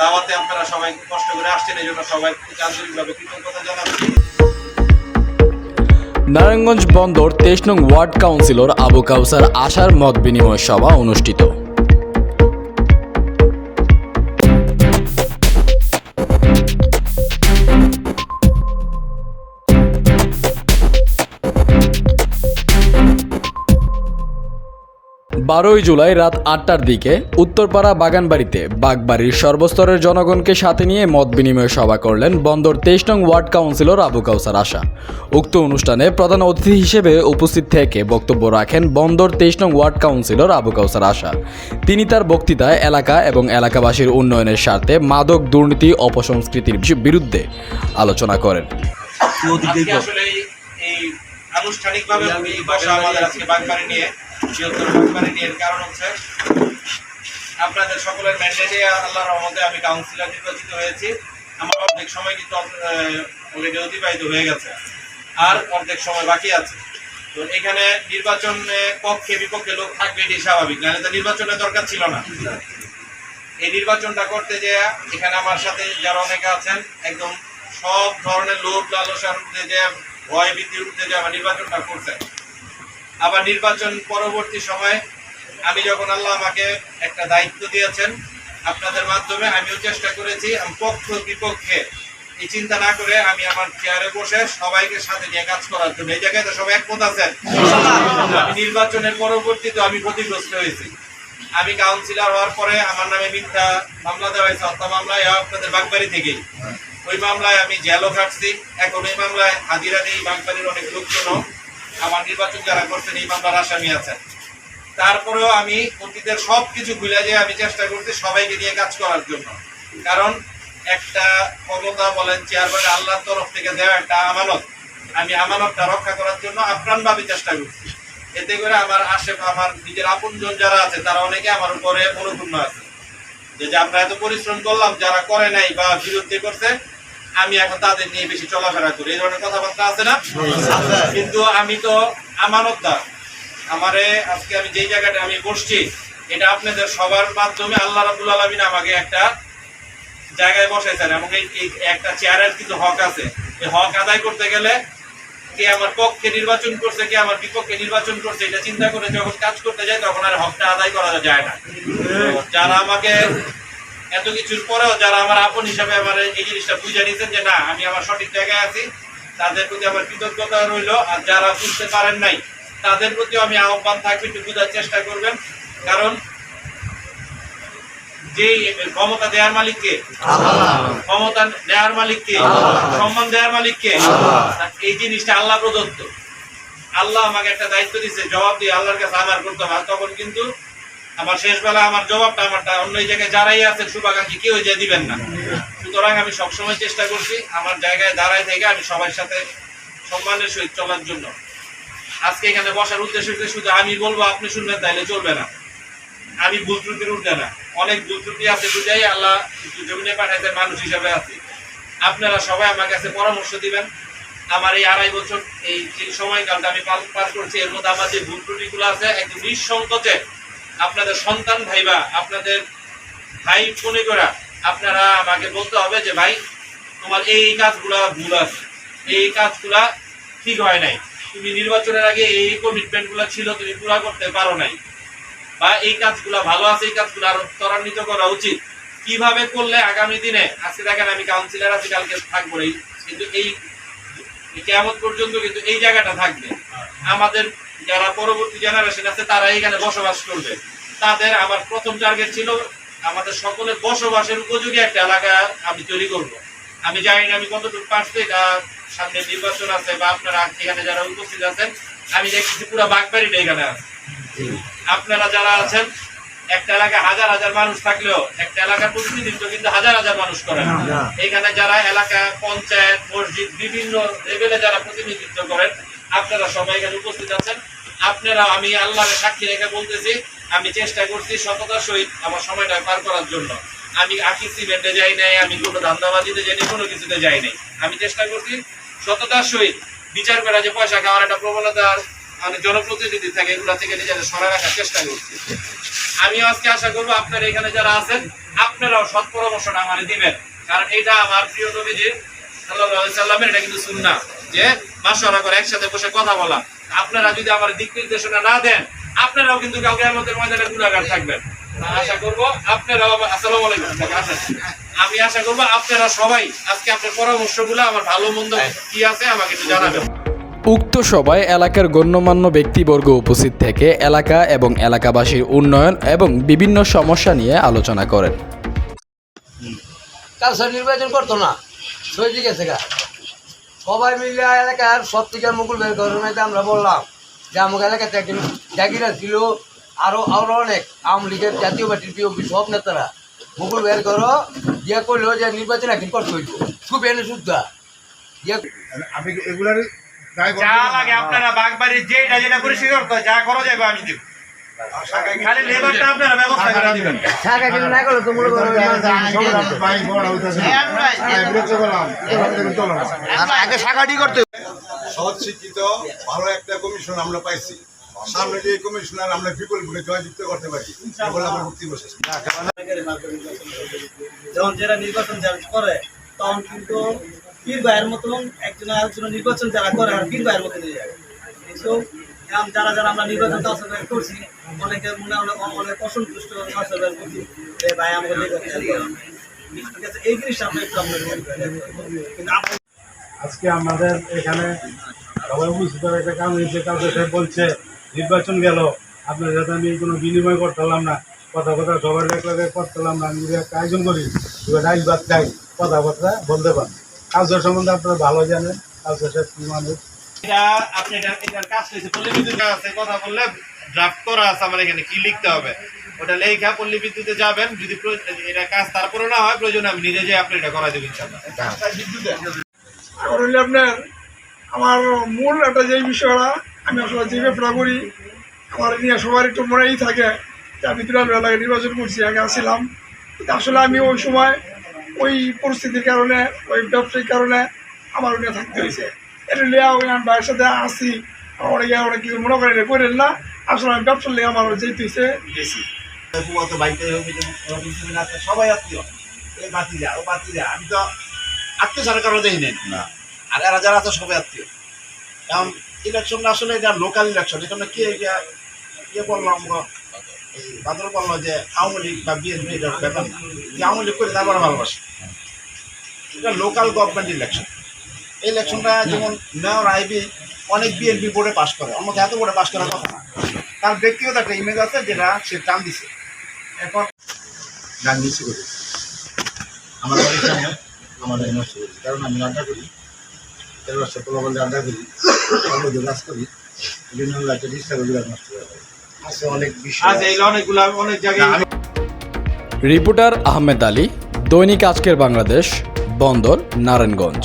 দাওয়াতে আপনারা সবাই কষ্ট করে আসছেন এই জন্য সবাই আন্তরিকভাবে কৃতজ্ঞতা জানাচ্ছি। নারায়ণগঞ্জ বন্দর তেইশ নং ওয়ার্ড কাউন্সিলর আবু কাউসার আশার মত বিনিময় সভা অনুষ্ঠিত। বারোই জুলাই রাত আটটার দিকে উত্তরপাড়া বাগানবাড়িতে বাগবাড়ির সর্বস্তরের জনগণকে সাথে নিয়ে মত বিনিময় সভা করলেন বন্দর তেইশ নং ওয়ার্ড কাউন্সিলর আবু কাউসার আশা। উক্ত অনুষ্ঠানে প্রধান অতিথি হিসেবে উপস্থিত থেকে বক্তব্য রাখেন বন্দর তেইশ নং ওয়ার্ড কাউন্সিলর আবু কাউসার আশা। তিনি তার বক্তৃতায় এলাকা এবং এলাকাবাসীর উন্নয়নের স্বার্থে মাদক দুর্নীতি অপসংস্কৃতির বিরুদ্ধে আলোচনা করেন। আনুষ্ঠানিকভাবে আমাদের আজকে বাগবাড়ি নিয়ে এর কারণ হচ্ছে আপনাদের সকলের ম্যান্ডেটে রহমতে আমি নির্বাচিত হয়েছি। আমার অর্ধেক সময় কিন্তু অলরেডি অতিবাহিত হয়ে গেছে। আর অর্ধেক সময় বাকি আছে। তো এখানে নির্বাচনে পক্ষে বিপক্ষে লোক থাকবে এটি স্বাভাবিক, নাহলে তো নির্বাচনের দরকার ছিল না। এই নির্বাচনটা করতে যে এখানে আমার সাথে যারা অনেকে আছেন, একদম সব ধরনের লোভ লালসার উঠতে যে ভয় ভীতির উঠতে যে আমার নির্বাচনটা করছে আবার নির্বাচন পরবর্তী সময় আমি যখন আল্লাহ আমাকে একটা দায়িত্ব দিয়েছেন আপনাদের মাধ্যমে, আমিও চেষ্টা করেছি পক্ষ বিপক্ষে এই চিন্তা না করে আমি আমার চেয়ারে বসে সবাইকে সাথে নিয়ে কাজ করার জন্য। এই জায়গায় তো সবাই একমত আছেন। নির্বাচনের পরবর্তীতে আমি ক্ষতিগ্রস্ত হয়েছি। আমি কাউন্সিলর হওয়ার পরে আমার নামে মিথ্যা মামলা দেওয়া হয়েছে, হত্যা মামলায় আপনাদের বাগবাড়ি থেকেই। ওই মামলায় আমি জেলও খাটছি। এখন এই মামলায় হাজিরা নেই, বাগবাড়ির অনেক লোকজনও। আমার নির্বাচন যারা করছেন এই মামলার আসামি আছেন। তারপরেও আমি অতীতের সব কিছু ভুলে যেয়ে আমি চেষ্টা করছি সবাইকে নিয়ে কাজ করার জন্য। কারণ একটা ক্ষমতা বলেন চেয়ারম্যান আল্লাহর তরফ থেকে দেওয়া একটা আমানত। আমি আমানতটা রক্ষা করার জন্য আপ্রাণভাবে চেষ্টা করছি। এতে করে আমার আশে আমার নিজের আপনজন যারা আছে, তারা অনেকে আমার উপরে অনুপূর্ণ আছে। যে যে আমরা এত পরিশ্রম করলাম, যারা করে নাই বা বিরুদ্ধে করছে আমি এখন তাদের নিয়ে বেশি চলাফেরা করি এই ধরনের কথাবার্তা আছে না? কিন্তু আমি তো আমানতদার। আমারে আজকে আমি যেই জায়গাটা আমি বসছি এটা আপনাদের সবার মাধ্যমে আল্লাহ রাবুল আলমিন আমাকে একটা জায়গায় বসাইছেন এবং এই একটা চেয়ারের কিন্তু হক আছে। এই হক আদায় করতে গেলে কে আমার পক্ষে নির্বাচন করছে কে আমার বিপক্ষে নির্বাচন করছে এটা চিন্তা করে যখন কাজ করতে যায় তখন আর হকটা আদায় করা যায় না। যারা আমাকে এত কিছুর পরেও যারা আমার আপন হিসাবে আমার এই জিনিসটা বুঝে নিয়েছেন যে না, আমি আমার সঠিক জায়গায় আছি, তাদের প্রতি আমার কৃতজ্ঞতা রইল। আর যারা বুঝতে পারেন নাই, তাদের প্রতি আমি আহ্বান থাকবে, একটু বোঝার চেষ্টা করবেন। কারণ যে ক্ষমতা দেওয়ার মালিককে, ক্ষমতা দেওয়ার মালিককে, সম্মান দেওয়ার মালিককে এই জিনিসটা আল্লাহ প্রদত্ত। আল্লাহ আমাকে একটা দায়িত্ব দিচ্ছে জবাব দিয়ে আল্লাহর কাছে আমার করতে হয় তখন কিন্তু আমার শেষ বেলা আমার জবাবটা আমারটা অন্য জায়গায় যারাই আছেন, শুভাকাঙ্ক্ষী, কেউ যে দিবেন না। সুতরাং আমি সবসময় চেষ্টা করছি আমার জায়গায় দাঁড়ায় থেকে আমি সবার সাথে সম্মানের সহিত চলার জন্য। আজকে এখানে বসার উদ্দেশ্য হচ্ছে শুধু আমি বলব, আপনি শুনবেন তাইলে চলবে না। আমি ভুল ত্রুটির উঠবে না। অনেক ভুল ত্রুটি আছে, বুঝাই আল্লাহ জমিনে পাঠাইতে মানুষ হিসাবে আছে। আপনারা সবাই আমার কাছে পরামর্শ দিবেন। আমার এই আড়াই বছর, এই যে সময়কালটা আমি পার করছি, এর মধ্যে আমার যে ভুল ত্রুটিগুলো আছে, একদম নিঃসংকোচে আপনাদের সন্তান ভাইবা আপনাদের ভাই মনে করা আপনারা আমাকে বলতে হবে যে ভাই তোমার এই কাজগুলা ভুল আছে। এই কাজগুলা ঠিক হয় নাই। তুমি নির্বাচনের আগে এই কমিটমেন্টগুলা ছিল তুমি পুরা করতে পারো নাই। বা এই কাজগুলা ভালো আছে এই কাজগুলো আরও ত্বরান্বিত করা উচিত। কীভাবে করলে আগামী দিনে আজকে দেখেন আমি কাউন্সিলর আছি কালকে থাকব এই কিন্তু এই কেমন পর্যন্ত কিন্তু এই জায়গাটা থাকবে। আমাদের যারা পরবর্তী জেনারেশন আছে তারা এখানে বসবাস করবে। তাদের আমার প্রথম টার্গেট ছিল আমাদের সকলের বসবাসের উপযোগী একটা এলাকা আমি তৈরি করব। আমি জানি না আমি কতটুকু পারছি এটা সামনে নির্বাচন আছে বা আপনারা এখানে যারা উপস্থিত আছেন আমি দেখতেছি পুরো বাগবাড়িটা এখানে আছে। আপনারা যারা আছেন একটা এলাকায় হাজার হাজার মানুষ থাকলেও একটা এলাকার প্রতিনিধিত্ব কিন্তু হাজার হাজার মানুষ করে। এখানে যারা এলাকা পঞ্চায়েত মসজিদ বিভিন্ন লেভেলে যারা প্রতিনিধিত্ব করেন আপনারা সবাই এখানে উপস্থিত আছেন। আপনারা, আমি আল্লাহরের সাক্ষী রেখে বলতেছি, আমি চেষ্টা করছি সততার সহিত আমার সময়টা পার করার জন্য। আমি আখি সিমেন্টে যাই নাই, আমি কোনো ধান্দাবাজিতে যাই কোনো কিছুতে যাই নাই। আমি চেষ্টা করছি সততার সহিত বিচার করা যে পয়সা খাওয়ার একটা প্রবণতা মানে জনপ্রতিনিধি থাকে, এগুলা থেকে নিজেদের সরাই রাখার চেষ্টা করছি। আমি আজকে আশা করব আপনারা এখানে যারা আছেন, আপনারাও সৎ পরামর্শটা আমার দিবেন। কারণ এটা আমার প্রিয় নবীজি সাল্লাল্লাহু আলাইহি সাল্লামের, এটা কিন্তু সুন্নাহ। যে মাশওয়ারা করে একসাথে বসে কথা বলা। আপনারা যদি আমার দিক নির্দেশনা না দেন আপনারাও কিন্তু কাউকে আমাদের ময়দানে গুণাগার থাকবেন। আশা করব আপনারাও আসসালামু আলাইকুম আমি আশা করব আপনারা সবাই আজকে আপনার পরামর্শগুলো আমার ভালো মন্দ কি আছে আমাকে একটু জানাবেন। উক্ত সভায় এলাকার গণ্যমান্য ব্যক্তিবর্গ উপস্থিত থেকে এলাকা এবং এলাকাবাসীর উন্নয়ন এবং বিভিন্ন সমস্যা নিয়ে আলোচনা করেন। কাউসার নির্বাচন করতো না সই গেছে গা। সবাই মিলে এলাকার সব থেকে মুকুল বের করার মধ্যে আমরা বললাম যে আমাকে এলাকাতে একজন জাগিরা ছিল আরও আরও অনেক আওয়ামী লীগের জাতীয় পার্টির পিওপি সব নেতারা মুকুল বের করো। ইয়ে করল যে নির্বাচন একদিন করতে হইব খুব এনে শুদ্ধা ইয়ে এগুলারই দায় যা লাগে আপনারা বাগবাড়ির যেটা যেটা করে শিকার করে যা করো যাবে আমি দিব। খালি লেবারটা আপনারা ব্যবস্থা করে দিবেন। শাখা কিন্তু না করলে তো মনে করো ভাই বড় হইতাছে। হ্যাঁ, আগে শাখাটি করতে সৎ শিক্ষিত ভালো একটা কমিশন আমরা পাইছি। সামনে যে কমিশনার আমরা বিকল্পকে জয়যুক্ত করতে পারি বলে আমার বক্তব্য শেষ যখন যারা নির্বাচন যারা করে তখন কিন্তু পীর ভাইয়ের মতন একজন আরেকজন নির্বাচন যারা করে আর পীর ভাইয়ের মতন হয়ে যায়। যারা যারা আমরা নির্বাচন অংশগ্রহণ করছি, অনেকে মনে অনেক অসন্তুষ্ট অংশগ্রহণ করছি যে, ভাই, আমাকে এই জিনিসটা আমরা একটু আমরা আজকে আমাদের এখানে সবাই হওয়ার একটা কারণ হয়েছে কাউকে সে বলছে, নির্বাচন গেল। আপনার সাথে আমি কোনো বিনিময় করতে পারলাম না। কথা কথা সবার এক লাগে করতে পারলাম না। আমি একটা আয়োজন করি। ডাইল ভাত খাই, কথাবার্তা বলতে পারেন কাউসার সম্বন্ধে আপনারা ভালো জানেন। কাউসার সাথে কি মানুষ? কথা বললে আছে আমার এখানে কি লিখতে হবে? ওটা লেখা পল্লী বিদ্যুতে যাবেন, যদি এটা কাজ তারপরে না হয়, প্রয়োজনে আমি নিজে আপনি এটা হইলে আপনার, আমার মূল একটা যেই বিষয়টা, আমি আসলে যে ব্যাপারটা করি, আমার নিয়ে সবার একটু মনেই থাকে যে আমি দুলাল এলাকায় নির্বাচন করছি, আগে আসছিলাম। আসলে আমি ওই সময় ওই পরিস্থিতির কারণে, ওই ব্যবসায়িক কারণে আমার নিয়ে থাকতে হয়েছে। এটা লিয়া ওই আমি ভাইয়ের সাথে আসি কিছু মনে করেন করেন না? আসলে আমি ব্যবসার লেগে আমার যেতে হয়েছে গেছি। ফুয়াতো ভাইতে রবিন সবাই আত্মীয়। ও আমি তো আত্মীয় ছাড়া কারও নেই। না। আর এরা যারা আছে সবাই আত্মীয়। আসলে এটা লোকাল ইলেকশন এখানে কি এটা ইয়ে আমরা এই বাদল বলল যে আওয়ামী লীগ বা বিএনপি এটার ব্যাপার না। যে আওয়ামী লীগ করে তারপরে ভালোবাসে। এটা লোকাল গভর্নমেন্ট ইলেকশন এই ইলেকশনটা যেমন মেয়র আইবি অনেক বিএনপি বোর্ডে পাশ করে। অন্য এত বোর্ডে পাশ করার কথা না। তার ব্যক্তিগত একটা ইমেজ আছে যেটা সে টান দিছে। এখন গান করি আমার বাড়ির সামনে আমাদের নষ্ট করি কারণ আমি রান্না করি তেরো বছর পোলা বলে রান্না করি কাজ করি বিভিন্ন লাইটে নষ্ট করে। আছে অনেক বিষয় আচ্ছা অনেকগুলো অনেক জায়গায় রিপোর্টার আহমেদ আলী দৈনিক আজকের বাংলাদেশ বন্দর নারায়ণগঞ্জ।